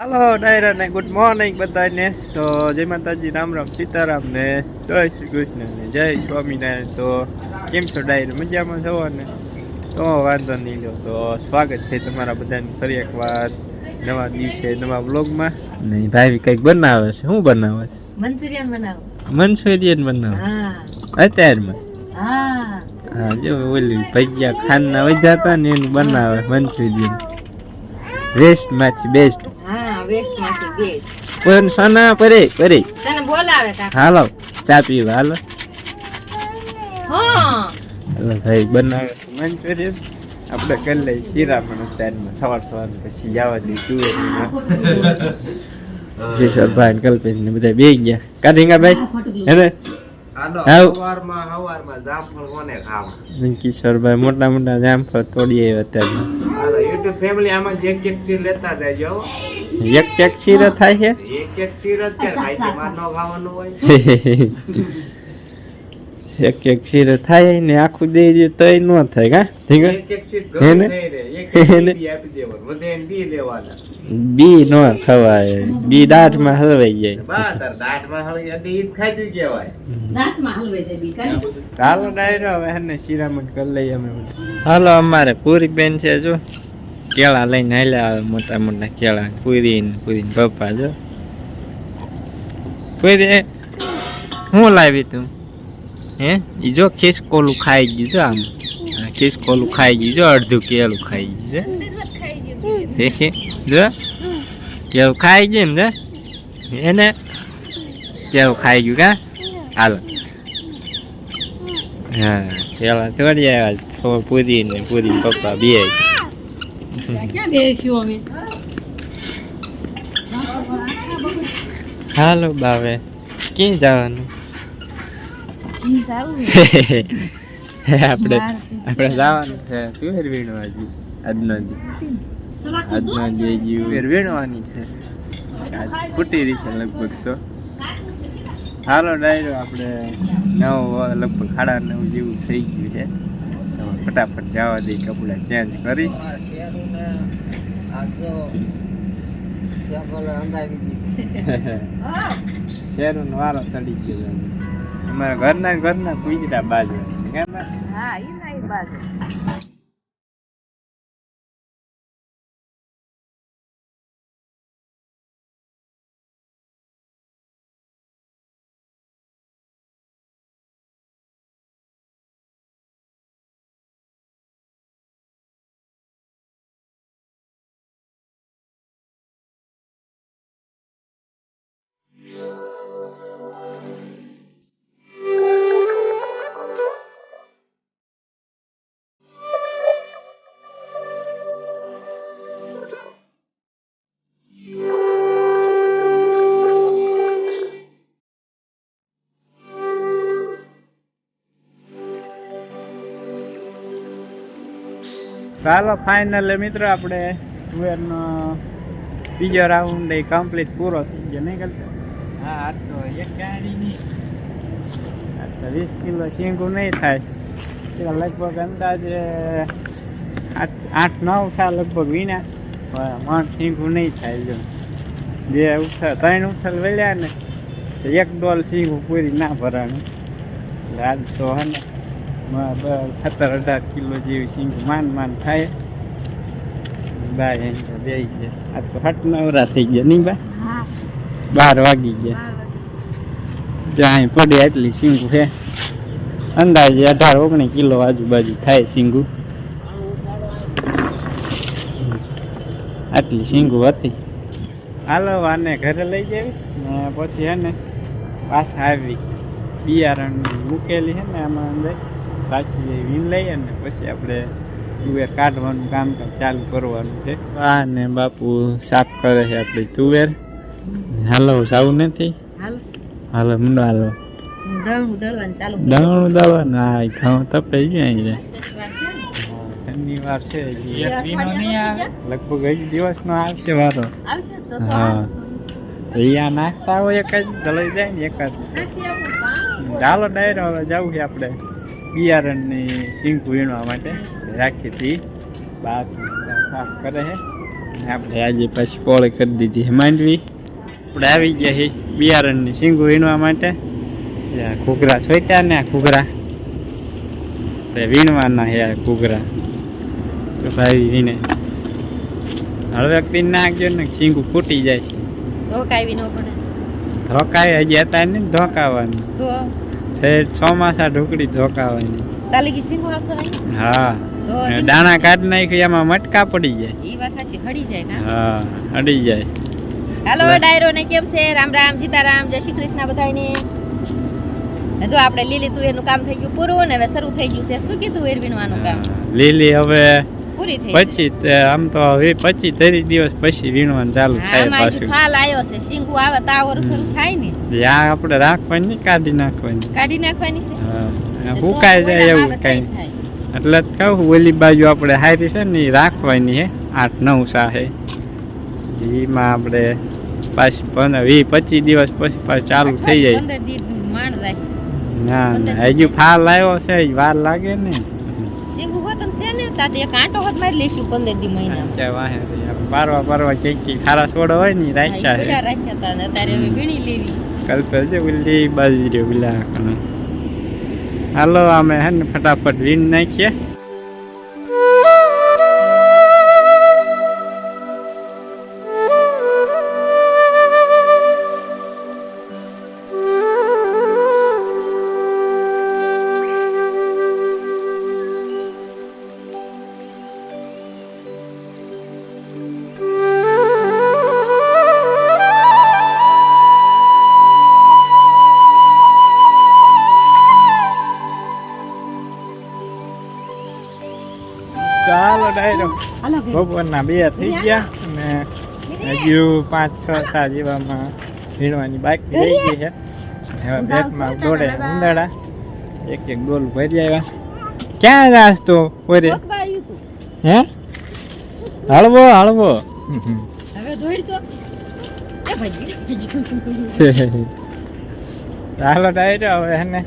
હાલો ડાયરા ને good morning બધાને. તો જય માતાજી રામ રામ સીતારામ ને જય શ્રી કૃષ્ણ ને જય સ્વામિનારાયણ. તો કેમ છો ડાયરા? મજામાં છો ને તો વાંધો નહીં લો તો સ્વાગત છે તમારા બધાની ફરી એકવાર નવા દિવસે નવા બ્લોગમાં ને ભાઈ કંઈક બનાવે છે. શું બનાવે છે? મંચુરિયન બનાવો. મંચુરિયન બનાવે? અત્યારમાં? હા. હા જો ઓલી ભજીયા ખાનના વધ્યા હતા ને એનું બનાવે મંચુરિયન. વેસ્ટમાંથી બેસ્ટ પણ સોના પરે પરે તને બોલાવે કાકા હાલો ચા પીવા હાલો. હા. હાલો ભાઈ બનાવે છે. મંચુરિયન આપણે કરી લઈએ શિરામણ સ્ટાઇલમાં સવાર સવાર પછી જવા દઈએ તુવેરમાં કિશોરભાઈ ને કલ્પેશ ને બધા બે ગયા. કાઢીંગા ભાઈ? હેને? હાવ. કિશોરભાઈ મોટા મોટા જામફળ તોડી આવ્યા અત્યારે. એક એક શીરો થાય છે? એક એક શીરો થાય ને આખું દઈ દે તોય ન થાય કા ઠીક? હેને? હેને? બી નો ખવાય. બી દાઢમાં હલવાઈ જાય. દાંતમાં હલવે છે બી કરી હાલો ડાયરો હવે હે શિરામણ કરી લઈએ અમે હાલો અમારે પૂરી બેન છે જો. કેળા લઈને હાલ્યા આવે મોટા મોટા કેળા. પૂરી ને પૂરી પપ્પા જો. પૂરી હું લાવી તું? હે? ઈ જો ખિસકોલું ખાઈ ગયું જો આમ. ખિસકોલું ખાઈ ગયું જો અડધું કેળું ખાઈ ગયું છે. જો. કેળું ખાઈ ગયું ને એને કેળું ખાઈ ગયું કા? હાલો. હા પેલા તોડી આવ્યા પૂરી ને પૂરી પપ્પા બે ક્યાં બેસ્યું અમે હાલો બાવે. ક્યાં જવાનું? આપણે આપણે જવાનું છે તુવેર વીણવા જી આજનો આજનો જી તુવેર છે. આજ ફૂટી રહી છે લગભગ તો. હાલો ડાયરો આપણે નવ લગભગ સાડા નવ જેવું થઈ ગયું છે. ફટાફટ જવા દઈ કપડા ચેન્જ કરી. શેરું વારો ચડી ગયો અમારા ઘરના ઘરના કુતરા બાજુ. હા એ બાજુ. ચાલો ફાઇનલ મિત્રો આપણે ટુવેરનો બીજો રાઉન્ડ એ કમ્પ્લીટ પૂરો થઈ ગયો નહીં કરતો હા આ તો એક ગાડી નહીં. આ તો વીસ કિલો ચીંગું નહીં થાય. લગભગ અંદાજે આઠ નવ સા લગભગ વિના પણ મણ ચીંગું નહીં થાય જો. બે ઉછળ ત્રણ ઉછળ વળ્યા ને એક ડોલ ચીંગું પૂરી ના ભરાણું. આજ તો હે ને. સત્તર અઢાર કિલો જેવી સિંગ માન માન થાય. તો બેસી ગયા. આજ તો હટ નવરા થઈ ગયા નહીં બા? બાર વાગી ગયા. જ્યાં પડે આટલી સિંગુ છે. અંદાજે અઢાર ઓગણીસ કિલો આજુબાજુ થાય સિંગુ. આટલી સિંગુ હતી. હાલો આને ઘરે લઈ જવી. ને પછી હે ને પાછા આવી. બિયારણ મૂકેલી છે ને આમાં અંદર. પાછી વીણ લઈએ અને પછી આપણે તુવેર કાઢવાનું કામ ચાલુ કરવાનું છે. આ ને બાપુ સાફ કરે છે આપણી તુવેર. હાલો સાવું નથી? હાલો. મુંડો હાલો. દળવાનું દવાનું હા ઘઉં તપે જાય શનિવાર છે ને? એ એક લગભગ હજી દિવસનો આવશે વારો. હા. અહીંયા નાખતા હોય એક જ દલાઈ જાય ને એક જ. ચાલો ડાયરો હવે જવું છે આપણે. બિયારણની સિંક વીણવા માટે રાખી હતી. બાદ સાફ કરે છે. આપણે આજે પાછી પોળે કરી દીધી માંડવી. આપણે આવી ગયા છે બિયારણની સિંગ વીણવા માટે. ઘૂઘરા છોટ્યા ને આ ઘૂઘરા. વીણવાના આ ઘૂઘરા. તો ભાઈ વીણે હળવે પીને નાખજો ને સિંગુ ફૂટી જાય છે. ધોકાવી ન પડે. ધોકાય હજી હતા ને ધોકાવાની. તો ચોમાસા ઢોકળી ધોકાવાની તાલી ગી સિંગુ હાથ કરાય હા. તો અને કેમ? દાણા કાઢ નાખ્યું એમાં મટકા પડી જાય. ઈ વાત સાચી હળી જાય કા? હા અડી જાય. હાલો ડાયરો ને કેમ છે? રામ રામ સીતારામ જય શ્રી કૃષ્ણ બધાયને. ને જો આપણે લીલી તું એનું કામ થઈ ગયું પૂરું ને હવે શરૂ થઈ ગયું છે. શું કીધું વેર વીણવાનું કામ લીલી હવે પૂરી થઈ પછી આમ તો હવે પછી ત્રીસ દિવસ પછી વીણવાનું ચાલુ થાય પાછું. ફાલ આવ્યો છે. શીંગું આવે તાવર શરૂ થાય ને. ત્યાં આપણે રાખવાની કાઢી નાખવાની. કાઢી નાખવાની છે? હા તો જાય એવું કઈ. એટલે જ કહું ઓલી બાજુ આપણે હારી છે ને એ રાખવાની હે. આઠ નવ સાહે એમાં આપણે પાછી પંદર વીસ પચીસ દિવસ પછી પાછું ચાલુ થઈ જાય. ના ના હજુ ફાલ આવ્યો છે વાર લાગે ને. શીંગું હોત છે ને તાતે એક આંટો હોત મારી લઈશું પંદર દી મહિના. ત્યાં વાહે પારવા પારવા ક્યાંક ખારા છોડો હોય ને રાખ્યા છે. રાખ્યા હતા ને અત્યારે હવે વીણી લેવી. છે હાલો અમે હે ને ફટાફટ વીણ નાખીએ. ચાલો ડાયરો. બપોરના બે થઈ ગયા અને હજુ પાંચ છ સાત જેવામાં ભીણવાની બાકી રહી ગઈ છે. હવે બેટમાં દોડે ઉંદાડા એક એક ડોલ ભરી આવ્યા. ક્યાં જાસ તો ઓરે? હે? હળવો હળવો. હવે દોડ તો. ચાલો ડાયરો હવે એને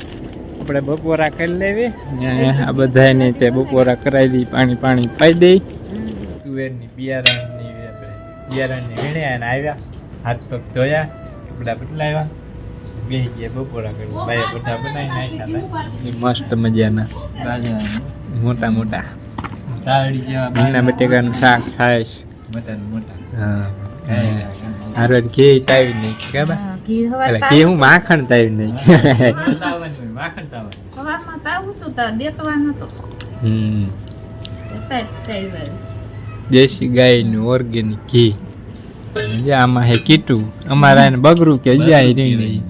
આપણે બપોરા કરી લેવી. ને આ બધાને તે બપોરા કરાવી દઈ પાણી પાણી પાઈ દઈ. તુવેરની બિયારણની આપણે બિયારણની વીણ્યા અને આવ્યા. હાથ પગ ધોયા કપડા બદલાવ્યા. બે ગયા બપોરા કરવા બાય બધા બનાવી નાખ્યા મસ્ત મજાના. મોટા મોટા. તાળી જેવા બટેકાનું શાક થાય મોટા મોટા. હા. હારે ઘી તાવી નાખી ખબર? ઘી એટલે ઘી હું માખણ તાવી નહીં. માખણ તાવું તો તા દેતવાનો તો હમ. દેશી ગાયનું ઓર્ગેનિક ઘી. જે આમાં હે કીટું. અમારા એને બગરું કે જાય નહીં.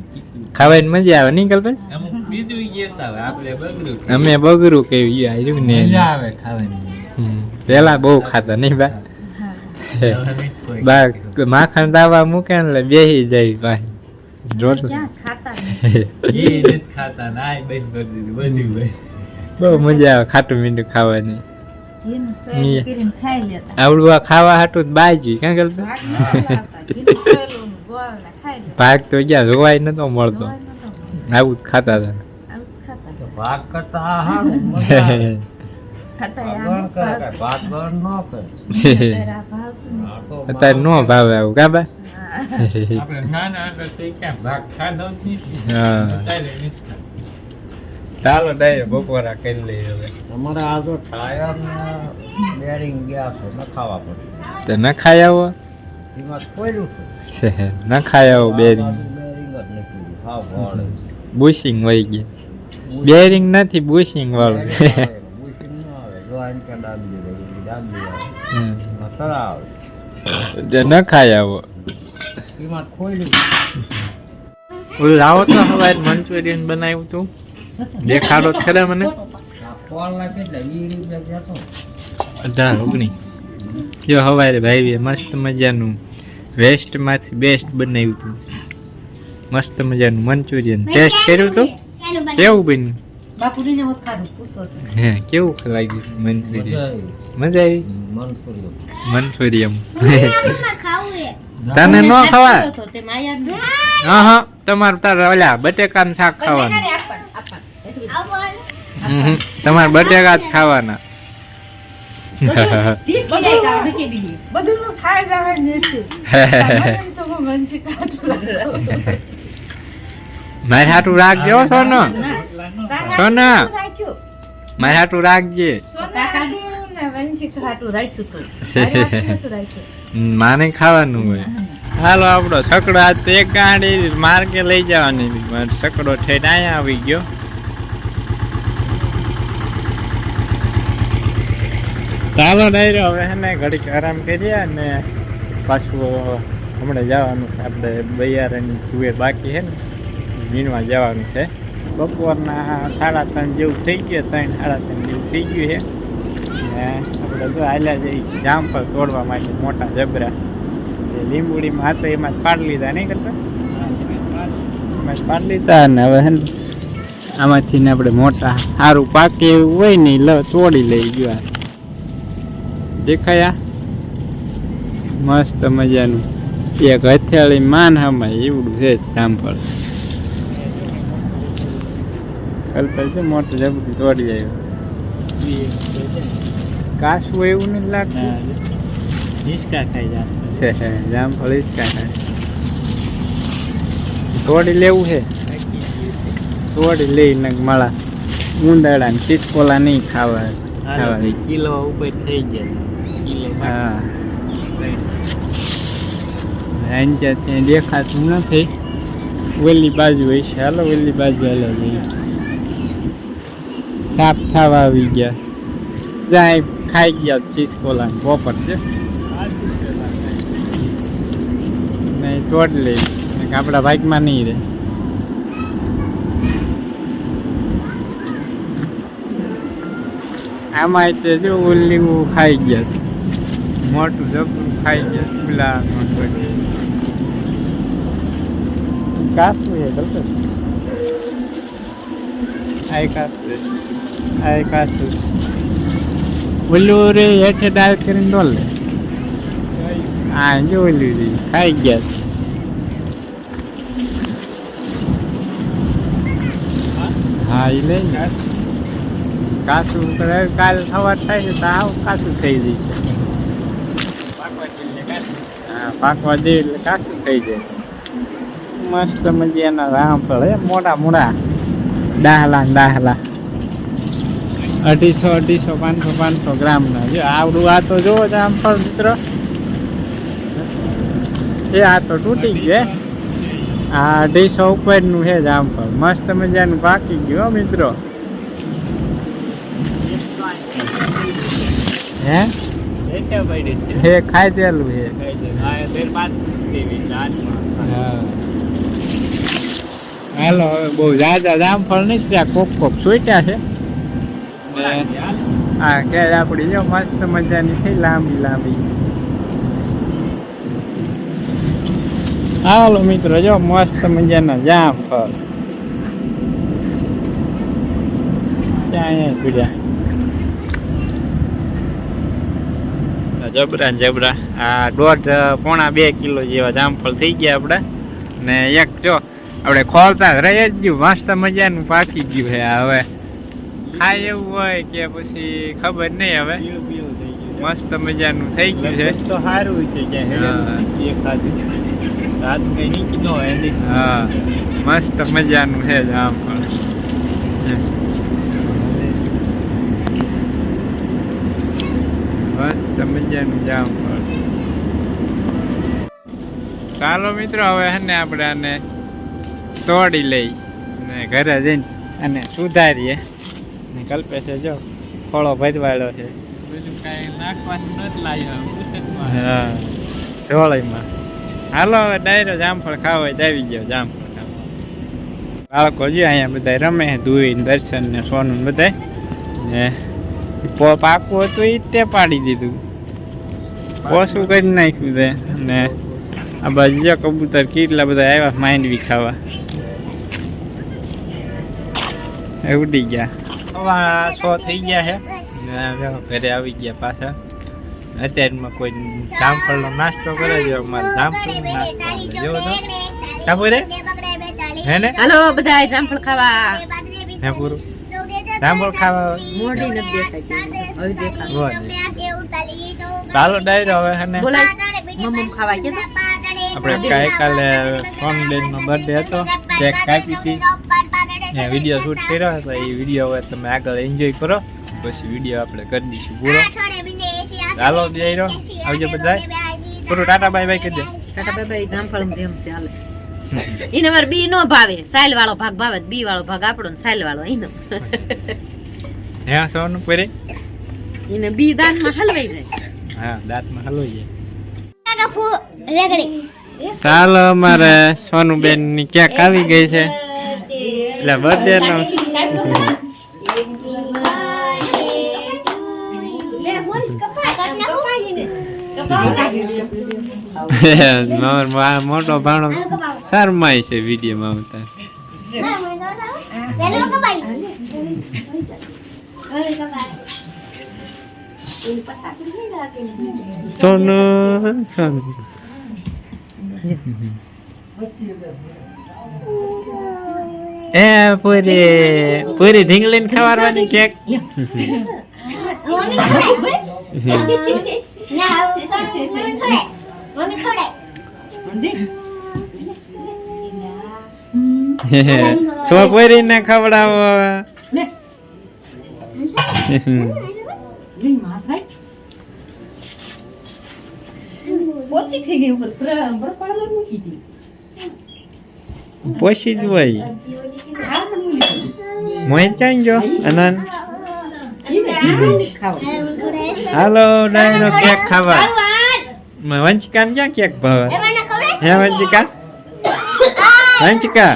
ખાવાની મજા આવે નહીં કલ્પે અમે બગરું કે ઈ આયરું ને આવે ખાવાની. પેલા બહુ ખાતા નહીં બા. બા માખણ દાવા મૂકે ને એટલે બેહી જાય ભાઈ નહીં. બહુ મજા આવે ખાટું મીઠું ખાવાની. આવડું આ ખાવા હાટું જ બાજી કાં કરતા ભાગ તો જ્યાં જોવાય નતો મળતો. આવું જ ખાતા હતા. ભાગ કરતા. અત્યારે નો ભાવે આવું કા બા. આપણે નાના હતા તે ક્યાં ભાગ ખાધો જ નથી. હા. અત્યારે નથી ખાધો. ચાલો ડાય બપોરા કરી લઈએ હવે. અમારે આ તો ટાયર ને બેરિંગ ગયા છે ન ખાવા પડશે. તો ન ખાઈ આવો એમાં ખોલ્યું છે. ન ખાઈ આવો બેરિંગ. બેરિંગ જ નથી હા ભોળે. બુશિંગ વહી ગયા. બેરિંગ નથી બુશિંગ વાળું. બુશિંગ ન આવે. જો આને ક્યાં દે. સરા તે આવો એમાં ખોલ્યું ઓલું લાવો તો હવે મંચુરિયન બનાવ્યું તું. દેખાડો ખરા મને. અઢાર ઓગણી જો હવારે ભાઈ મસ્ત મજાનું વેસ્ટમાંથી બેસ્ટ બનાવ્યું હતું મસ્ત મજાનું મંચુરિયન. ટેસ્ટ કર્યું તું? કેવું બન્યું? બાપુજીને હોત ખાધું, પૂછો હે કેવું લાગ્યું મંચુરિયન? મજા આવી. મજા આવી? મનસુરિયમ મંચુરિયમ તને ન ખવાય. હા. હા તમારે તારે ઓલા બટેકાનું શાક ખાવાનું. તમારે બટેકા જ ખાવાના. મારે હાટું રાખજો સોનો. સોના. મારે હાટું રાખજે. માને ખાવાનું હોય. હાલો આપણો છકડો આ તે ગાડી માર્ગે લઈ જવાની. સકડો છકડો ઠેઠ અહીંયા આવી ગયો. ચાલો ડાયરો હવે હે ઘડીક આરામ કરીએ અને પાછું હમણાં જવાનું છે. આપણે બૈયારાની તુવેર બાકી છે ને. વીણવા જવાનું છે. બપોરના સાડા ત્રણ જેવું થઈ ગયું ત્રણ સાડા ત્રણ જેવું થઈ ગયું છે. આપણે જો હાલ્યા જામફળ તોડવા માટે મોટા જબરા. લીંબુડીમાં હતો એમાં પાડી લીધા, નહીં કરતા? એમાં પાડ લીધા ને હવે આમાંથી ને આપણે મોટા સારું પાકે એવું હોય ને લ તોડી લઈ ગયો દેખાયા? મસ્ત મજાનું. એક હથિયાળી માન હમાય એવડું છે જામફળ કલ્પે છે મોટું જબરું તોડી આવ્યું. કાસું એવું નથી લાગતું. હિંચકા ખાઈ જાય છે જામફળ તોડી લેવું છે. થોડી લઈ ને મળા ઉંદાડા ને ચીચકોલા નહીં ખાવા ખાવા. કિલો ઉપર થઈ જાય. કિલો હા. ત્યાં દેખાતું નથી. ઓલી બાજુ હોય છે. હાલો ઓલી બાજુ હાલો સાફ થવા આવી ગયા. જાય ખાઈ ગયા ચીચકોલા ને પોપટ છે. નહીં ચોટ લે. આપણા બાઇકમાં નહીં રહે. આમાં તે જો ઓલીવું ખાઈ ગયા છે. મોટું જબરું ખાઈ ગયા છે પેલા કાસું એ ગલત આ કાસું આ કાસું ઓલું રે હેઠે કરીને ડોલ હા, જો ઓલું રે ખાઈ ગયા. હા એ લઈ ને કાસું કાલ સવાર થાય છે, તો આવું, કાસું થઈ જાય. હા, પાકવા દે એટલે કાસું થઈ જાય. મસ્ત મજાના રામ પડે મોટા મોટા. ડાહલા ડાહલા અઢીસો અઢીસો, પાંચસો પાંચસો ગ્રામના જો આવડું આ તો જોવો જામફળ મિત્રો. એ આ તો તૂટી ગયો. આ અઢીસો ઉપરનું છે જામફળ મસ્ત મજાનું પાકી ગયું મિત્રો. હે? હે ખાઈ દેલું છે. હાલો, હવે બહુ જાજા જામફળ નહીં ત્યાં કોક કોક સુટ્યા છે. ને હા કે આપણી જો મસ્ત મજાની થઈ લાંબી લાંબી. હાલો મિત્રો, જો મસ્ત મજાના જામફળ ત્યાં અહીંયા જબરા જબરા. આ દોઢ, પોણા બે કિલો જેવા જામફળ થઈ ગયા આપણે ને એક જો આપણે ખોલતા રહી જ ગયું. મસ્ત મજાનું પાકી ગયું છે હવે. ખાય એવું હોય કે પછી ખબર નહીં હવે. મસ્ત મજાનું થઈ ગયું છે. તો સારું છે કે હા. રાત કઈ નહીં કીધો એની હા મસ્ત મજાનું છે જ આમ પણ. મસ્ત મજાનું જામફળ ચાલો મિત્રો હવે હે ને આપણે આને તોડી લઈ ને ઘરે જઈને અને સુધારીએ. ને કલ્પે છે જો ફળો ભજવાડ્યો છે. બીજું કાંઈ નાખવાનું નથી લાવ્યો હા ઢોળીમાં હાલો હવે ડાયરો જામફળ ખાવા આવી ગયો જામફળ ખાવા. બાળકો જો અહીંયા બધા રમે ધુઈ દર્શન ને સોનું બધા ને પાકું હતું એ તે પાડી દીધું. ઓછું કરી નાખ્યું તે. ને આ બાજુ જો કબૂતર કેટલા બધા આવ્યા માંડવી ખાવા. એ ઉડી ગયા. સવા સો થઈ ગયા છે. ને ઘરે આવી ગયા પાછા. અત્યારમાં કોઈ જામફળનો નાસ્તો કરે છે અમારે જામફળનો નાસ્તો. જેવો તો. જાંબુરે? હે ને? હાલો બધા જામફળ ખાવા. હે પૂરું જામફળ ખાવા મોઢી નથી દેખાતી હવે દેખાય. ચાલો ડાયરો હવે અને બોલાય. મમ્મ ખાવા કે આપણે ગઈકાલે ફોન નો બર્થડે હતો કેક કાપી હતી. ને વીડિયો શૂટ કર્યો હતો એ વીડિયો હવે તમે આગળ એન્જોય કરો. પછી વીડિયો આપણે કરી દઈશું. પૂરો ચાલો રહ્યો આવજો બધા. પૂરું ટાટા બાય બાય કરી દે. ટાટા બાય બાય ગામફળ ધેમ ચાલે એને મારે બી નો ભાવે. સાયલ વાળો ભાગ ભાવે બી વાળો ભાગ આપણો ને સાયલ વાળો એનો હે સોનું પરે એને બી દાંતમાં હલવાઈ જાય. હા દાંતમાં હલવાઈ જાય. ચાલો અમારે સોનુબેનની ક્યાંક આવી ગઈ છે. એટલે બર્થડે નો મોટો ભાણો શરમાય છે વિડીયોમાં આવતા. સોનું સોનું. એ પૂરી પૂરી ઢીંગલી ને ખવાડવાની કેક. સો પૂરી ને ખવડાવો? પોચી થઈ ગઈ ઉપર. પાડવા મૂકી દી પોસી જ હોય હાલ મને મૂકી દીધી. મોહિત ક્યાં ગયો અનંત ઈને ઈને ખાવા હાલો ડાયરો કેક ખાવા વંચિકા ને ક્યાં કેક ભાવે હે વંચિકા વંચિકા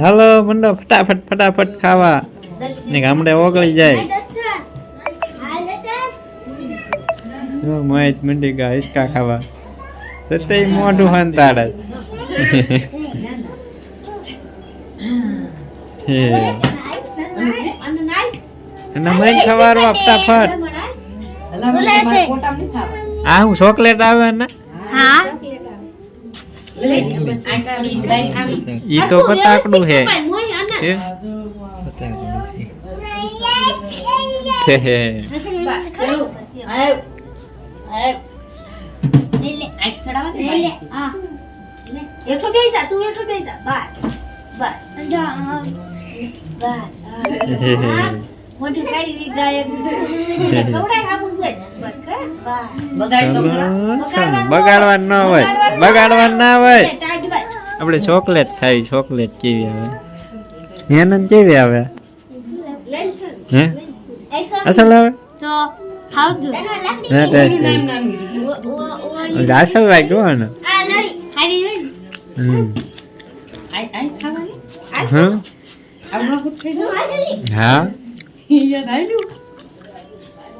હાલો મંડો ફટાફટ ફટાફટ ખાવા. ને ગામડે ઓગળી જાય. જો મોહિત મંડી ગયા હિસકા ખાવા. સતે મોઢું હંતાડે હે. અને મય ખવારવા ફટાફટ નહીં ખાવા. આ હું ચોકલેટ આવે ને આવી ઈ તો પતાકડું હે હે? હે હે. બેસી બેસી દીધી ખવડાય છે. બસ બગાડ. બગાડવાનું ના હોય. બગાડવાનું ના હોય. આપણે ચોકલેટ ખાઈ ચોકલેટ કેવી આવે? હેનન કેવી આવે? હે? અસલ આવે? તે અસલ લાગ્યું ને. હમ. હા? યાદ આવ્યું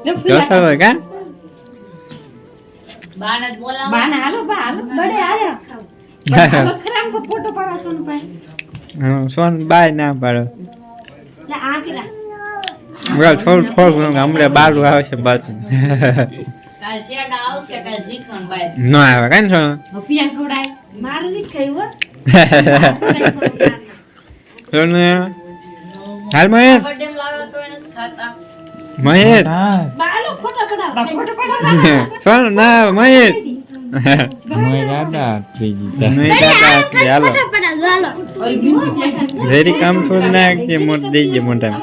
ને તો ફૂલા અસલ હોય કા બાના હાલો બા હાલો બડે આયા પણ હાલો ખરા આમ તો ફોટો પાડવા સોનું પાસે હમ, સોન બાય ના પાડો લે આ કેલા બસ થોડું થોડું હમણાં બારું આવશે બસ ન આવે કાંઈ સોનું પિયાન ખવડાય મારું નહીં ખાયું હો હાલમાં હાલ મહેશ મહેશ બાલો ફોટો પડાવ બા ફોટો પડાવ સોનું ના મહેશ મહેશ દાદા મહેશ દાદા આપી હાલો ઓરી બિંદી ક્યાં વેરી કામ થોડું નાખજે મોટ દેજે મોટા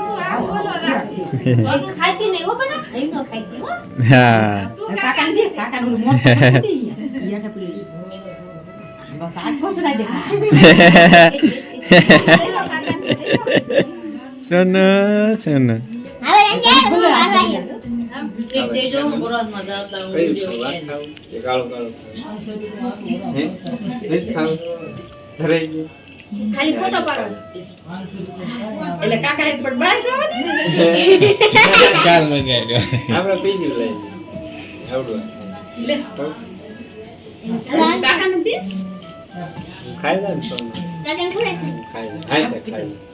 ખાતી નહીં હો બડા નહીં નો ખાતી હો હા કાકા ને દે કાકા નું મોટું દે યાર આપડી બસ આજ ફસડાઈ દે સોનું સોનું ખાલી ફોટો પાડો એટલે કાકા એક પણ બહાર જવા દે કાલ મગાડ્યો આપણે બીજું લઈ આવડું લે કાકા નું દે ખાઈ લે ખાઈ લે. ખાઈ લે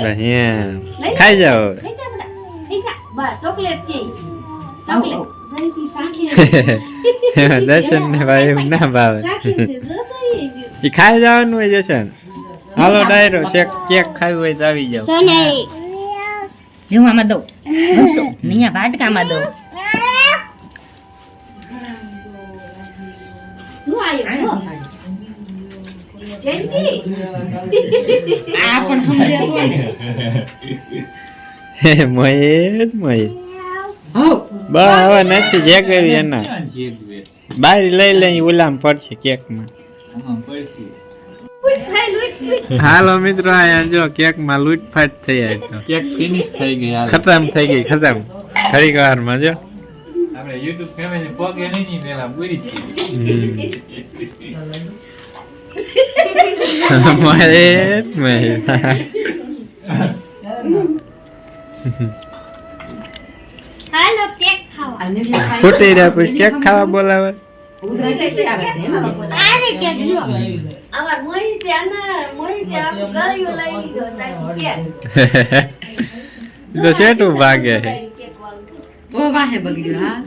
અહીંયા ખાઈ જાઓ ચોકલેટ છે ચોકલેટ દર્શન ને ભાઈ એમ ના ભાવે એ ખાઈ જવાનું હોય જશન હાલો ડાયરો કેક કેક ખાવી હોય તો આવી જાવ આમાં દઉં અહીંયા વાટકામાં દઉં શું આવ્યું આ પણ સમજે તો ને બા હવે નથી જે કરી એના બારી લઈ લઈ ઉલામ પડશે કેકમાં હાલો મિત્રો આયા જો કેકમાં લૂંટફાટ થઈ આવી તો કેક ફિનિશ થઈ ગઈ. ખતમ થઈ ગઈ ખતમ ખરી વારમાં જો આપણે યુટ્યુબ ફેમિલી પગે નહીં પેલા પૂરી થઈ ગઈ. મોય મોય હાલો કેક ખાવા. ફૂટી રહ્યા પછી કેક ખાવા બોલાવે. શેઠું ભાગે છે. બગડ્યું હા.